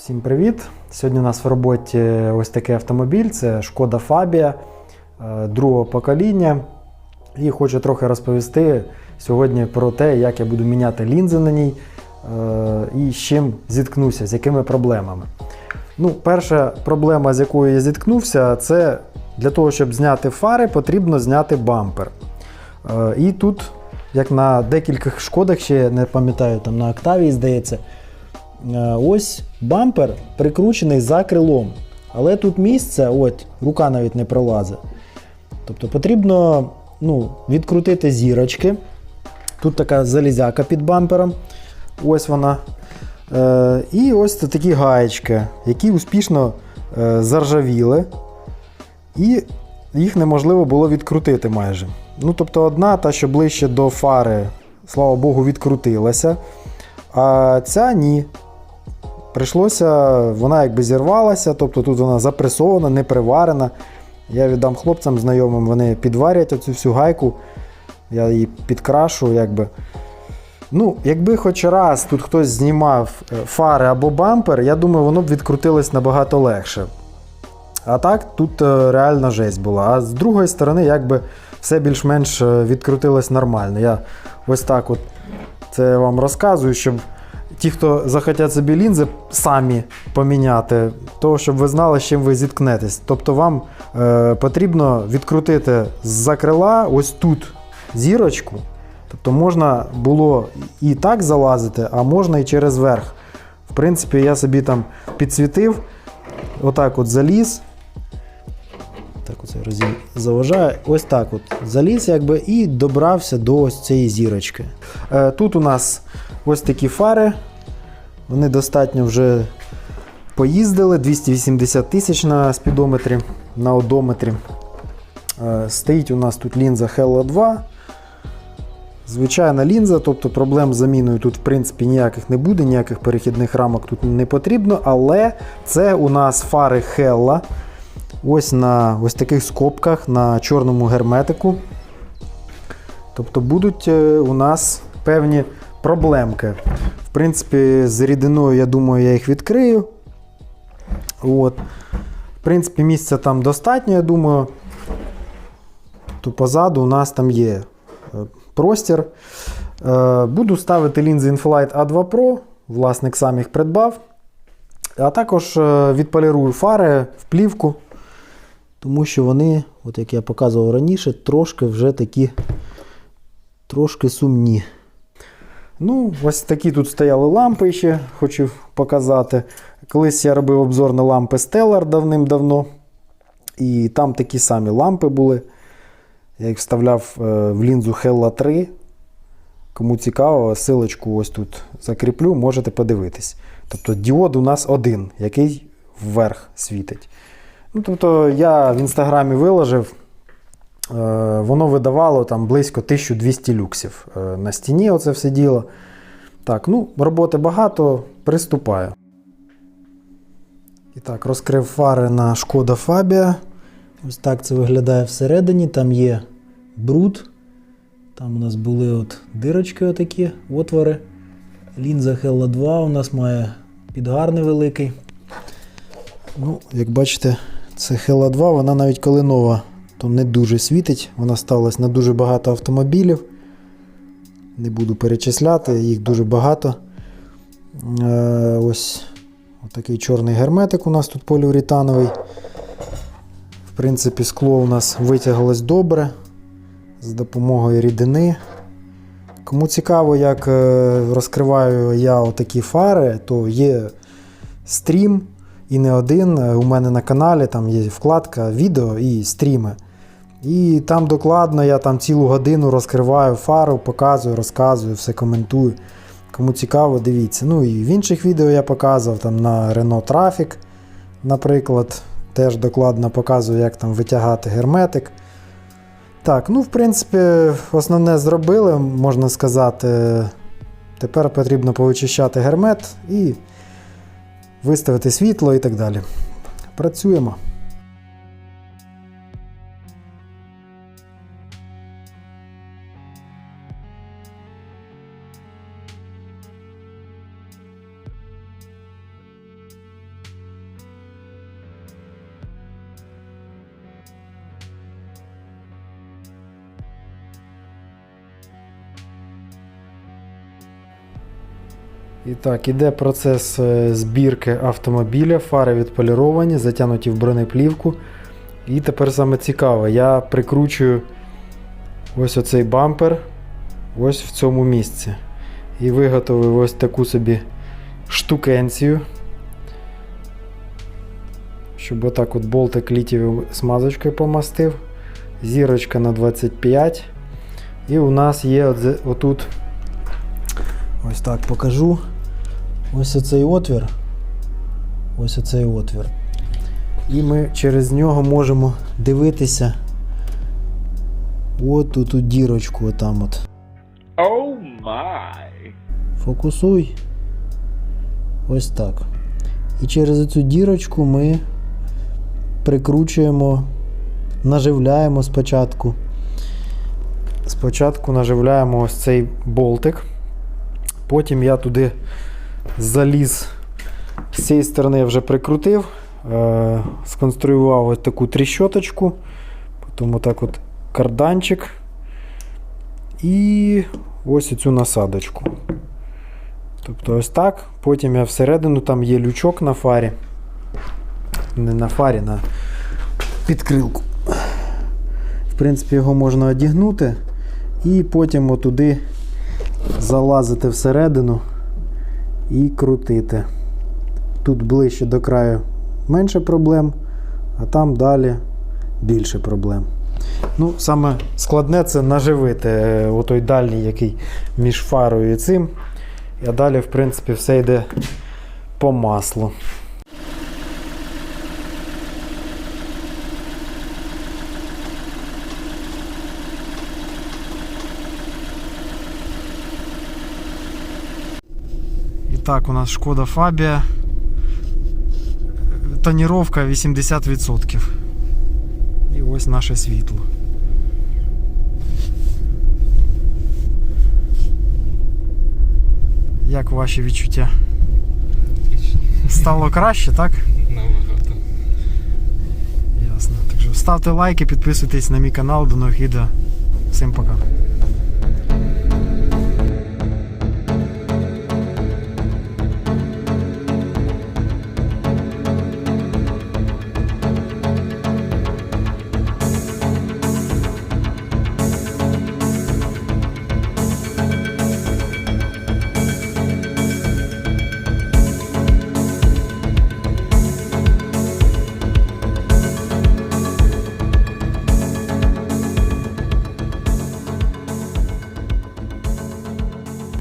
Всім привіт! Сьогодні у нас в роботі ось такий автомобіль. Це Шкода Фабія е, другого покоління. І хочу трохи розповісти сьогодні про те, як я буду міняти лінзи на ній е, і з чим зіткнуся, з якими проблемами. Ну, перша проблема, з якою я зіткнувся, це для того, щоб зняти фари, потрібно зняти бампер. Е, І тут, як на декількох шкодах, ще не пам'ятаю, там на Октавії, здається, ось бампер прикручений за крилом. Але тут місце, от, рука навіть не пролазить. Тобто потрібно ну, відкрутити зірочки. Тут така залізяка під бампером. Ось вона. Е, і ось це такі гаєчки, які успішно е, заржавіли. І їх неможливо було відкрутити майже. Ну, тобто, одна, та, що ближче до фари, слава Богу, відкрутилася. А ця ні. Прийшлося, вона якби зірвалася, тобто тут вона запресована, не приварена. Я віддам хлопцям знайомим, вони підварять оцю всю гайку, я її підкрашу. якби. Ну, якби хоч раз тут хтось знімав е, фари або бампер, я думаю, воно б відкрутилось набагато легше. А так, тут е, реальна жесть була. А з другої сторони, якби все більш-менш е, відкрутилось нормально. Я ось так от це вам розказую, щоб ті, хто захотять собі лінзи самі поміняти, то щоб ви знали, з чим ви зіткнетесь. Тобто вам е, потрібно відкрутити з-за крила ось тут зірочку. Тобто можна було і так залазити, а можна і через верх. В принципі, я собі там підсвітив, отак от заліз. Розі... заважає. Ось так от заліз якби, і добрався до ось цієї зірочки. Е, тут у нас ось такі фари. Вони достатньо вже поїздили 280 тисяч на спідометрі, на одометрі. Е, стоїть у нас тут лінза Hello 2. Звичайна лінза, тобто проблем з заміною тут, в принципі, ніяких не буде, ніяких перехідних рамок тут не потрібно, але це у нас фари Hella. Ось на ось таких скобках на чорному герметику. Тобто будуть е, у нас певні проблемки. В принципі, з рідиною, я думаю, я їх відкрию. От. В принципі, місця там достатньо, я думаю. То позаду у нас там є е, простір. Е, Буду ставити лінзи Infolight A2 Pro, власник сам їх придбав. А також відполірую фари в плівку, тому що вони, от як я показував раніше, трошки вже такі трошки сумні. Ну, ось такі тут стояли лампи ще, хочу показати. Колись я робив обзор на лампи Stellar давним-давно. І там такі самі лампи були. Я їх вставляв е, в лінзу Hella 3. Кому цікаво, силочку ось тут закріплю, можете подивитись. Тобто діод у нас один, який вверх світить. Ну, тобто я в інстаграмі виложив, е, воно видавало там близько 1200 люксів е, на стіні. Оце все діло. Так, ну, роботи багато, приступаю. І так, розкрив фари на Шкода Фабія. Ось так це виглядає всередині. Там є бруд. Там у нас були от дирочки, отакі, отвори. Лінза Hella 2 у нас має підгар невеликий. Ну, як бачите, це Hella 2, вона навіть коли нова, то не дуже світить. Вона ставилась на дуже багато автомобілів. Не буду перечисляти, їх дуже багато. Е, ось такий чорний герметик у нас тут поліуретановий. В принципі, скло у нас витяглось добре з допомогою рідини. Кому цікаво, як е, розкриваю я отакі фари, то є стрім і не один. Е, У мене на каналі там є вкладка відео і стріми. І там докладно я там цілу годину розкриваю фару, показую, розказую, все коментую. Кому цікаво, дивіться. Ну і в інших відео я показував там на Renault Traffic, наприклад. Теж докладно показую, як там витягати герметик. Так, ну, в принципі, основне зробили, можна сказати. Тепер потрібно повичищати гермет і виставити світло і так далі. Працюємо. І так, іде процес е, збірки автомобіля, фари відполіровані, затягнуті в бронеплівку. І тепер саме цікаве, я прикручую ось оцей бампер ось в цьому місці. І виготовив ось таку собі штукенцію. Щоб отак от болтик літієвою смазочкою помастив. Зірочка на 25. І у нас є отут. Ось так покажу. Ось оцей отвір. Ось оцей отвір. І ми через нього можемо дивитися. От тут у дірочку отам от. Oh my. Фокусуй. Ось так. І через цю дірочку ми прикручуємо, наживляємо спочатку. Спочатку наживляємо ось цей болтик. Потім я туди заліз з цієї сторони я вже прикрутив, е- сконструював ось таку тріщоточку, потім отак от карданчик і ось цю насадочку. Тобто ось так. Потім я всередину там є лючок на фарі. Не на фарі, на підкрилку. В принципі, його можна одягнути і потім отуди залазити всередину і крутити. Тут ближче до краю менше проблем, а там далі більше проблем. Ну, саме складне це наживити е, отой дальній, який між фарою і цим. А далі, в принципі, все йде по маслу. Так, у нас шкода Фабія. Тоніровка 80%. І ось наше світло. Як ваші відчуття? Стало краще, так? Набагато. Ясно. Так що ставте лайки, підписуйтесь на мій канал. До нових відео. Всім пока.